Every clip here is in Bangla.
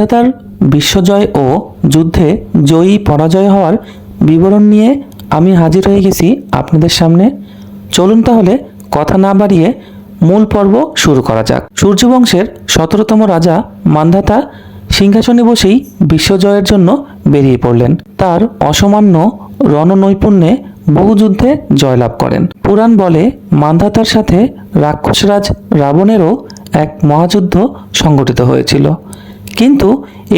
মান্ধাতার বিশ্বজয় ও যুদ্ধে জয়ী পরাজয় হওয়ার বিবরণ নিয়ে আমি হাজির হয়ে গেছি আপনাদের সামনে। চলুন তাহলে কথা না বাড়িয়ে মূল পর্ব শুরু করা যাক। সূর্যবংশের সতেরোতম রাজা মান্ধাতা সিংহাসনে বসেই বিশ্বজয়ের জন্য বেরিয়ে পড়লেন। তার অসামান্য রণনৈপুণ্যে বহু যুদ্ধে জয়লাভ করেন। পুরাণ বলে মান্ধাতার সাথে রাক্ষসরাজ রাবণেরও এক মহাযুদ্ধ সংগঠিত হয়েছিল। কিন্তু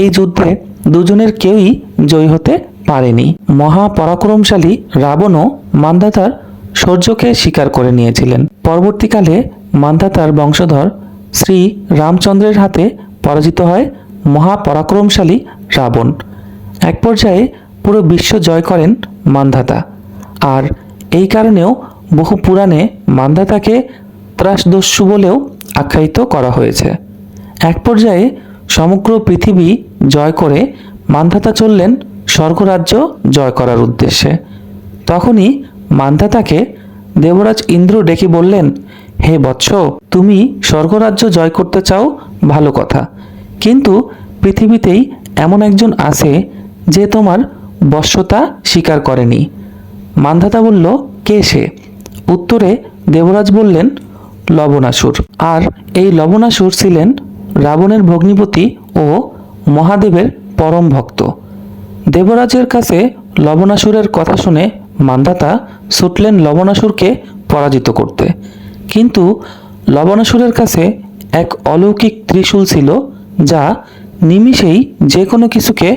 এই যুদ্ধে দুজনের কেউই জয়ী হতে পারেনি। মহাপরাক্রমশালী রাবণও মান্ধাতার শৌর্যকে স্বীকার করে নিয়েছিলেন। পরবর্তীকালে মান্ধাতার বংশধর শ্রী রামচন্দ্রের হাতে পরাজিত হয় মহাপরাক্রমশালী রাবণ। এক পর্যায়ে পুরো বিশ্ব জয় করেন মান্ধাতা। আর এই কারণেও বহু পুরাণে মান্ধাতাকে ত্রাসদস্যু বলেও আখ্যায়িত করা হয়েছে। এক পর্যায়ে সমগ্র পৃথিবী জয় করে মান্ধাতা চললেন স্বর্গরাজ্য জয় করার উদ্দেশ্যে। তখনই মান্ধাতাকে দেবরাজ ইন্দ্র ডেকে বললেন, হে বৎস, তুমি স্বর্গরাজ্য জয় করতে চাও, ভালো কথা। কিন্তু পৃথিবীতেই এমন একজন আছে যে তোমার বশ্যতা স্বীকার করেনি। মান্ধাতা বলল, কে সে? উত্তরে দেবরাজ বললেন, লবণাসুর। আর এই লবণাসুর ছিলেন রাবণের ভগ্নিপতি ও মহাদেবের পরম ভক্ত। দেবরাজের কাছে লবণাসুরের কথা শুনে মান্দাতা ছুটলেন লবণাসুরকে পরাজিত করতে। কিন্তু লবণাসুরের কাছে এক অলৌকিক ত্রিশূল ছিল যা নিমিষেই যে কোনো কিছুকে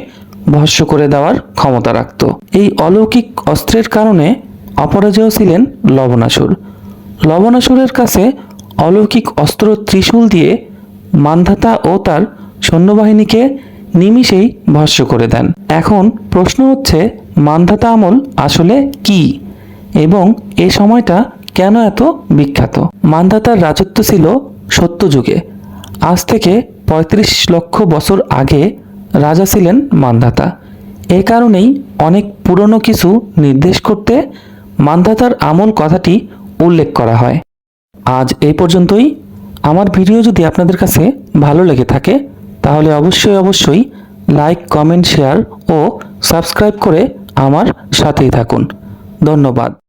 ভস্য করে দেওয়ার ক্ষমতা রাখত। এই অলৌকিক অস্ত্রের কারণে অপরাজয় ছিলেন লবণাসুর। লবণাসুরের কাছে অলৌকিক অস্ত্র ত্রিশূল দিয়ে মান্ধাতা ও তার সৈন্যবাহিনীকে নিমিষেই ভস্য করে দেন। এখন প্রশ্ন হচ্ছে, মান্ধাতা আমল আসলে কি? এবং এ সময়টা কেন এত বিখ্যাত? মান্ধাতার রাজত্ব ছিল সত্যযুগে। আজ থেকে পঁয়ত্রিশ লক্ষ বছর আগে রাজা ছিলেন মান্ধাতা। এ কারণেই অনেক পুরনো কিছু নির্দেশ করতে মান্ধাতার আমল কথাটি উল্লেখ করা হয়। আজ এই পর্যন্তই। আমার ভিডিও যদি আপনাদের কাছে ভালো লেগে থাকে, তাহলে অবশ্যই অবশ্যই লাইক, কমেন্ট, শেয়ার ও সাবস্ক্রাইব করে আমার সাথেই থাকুন। ধন্যবাদ।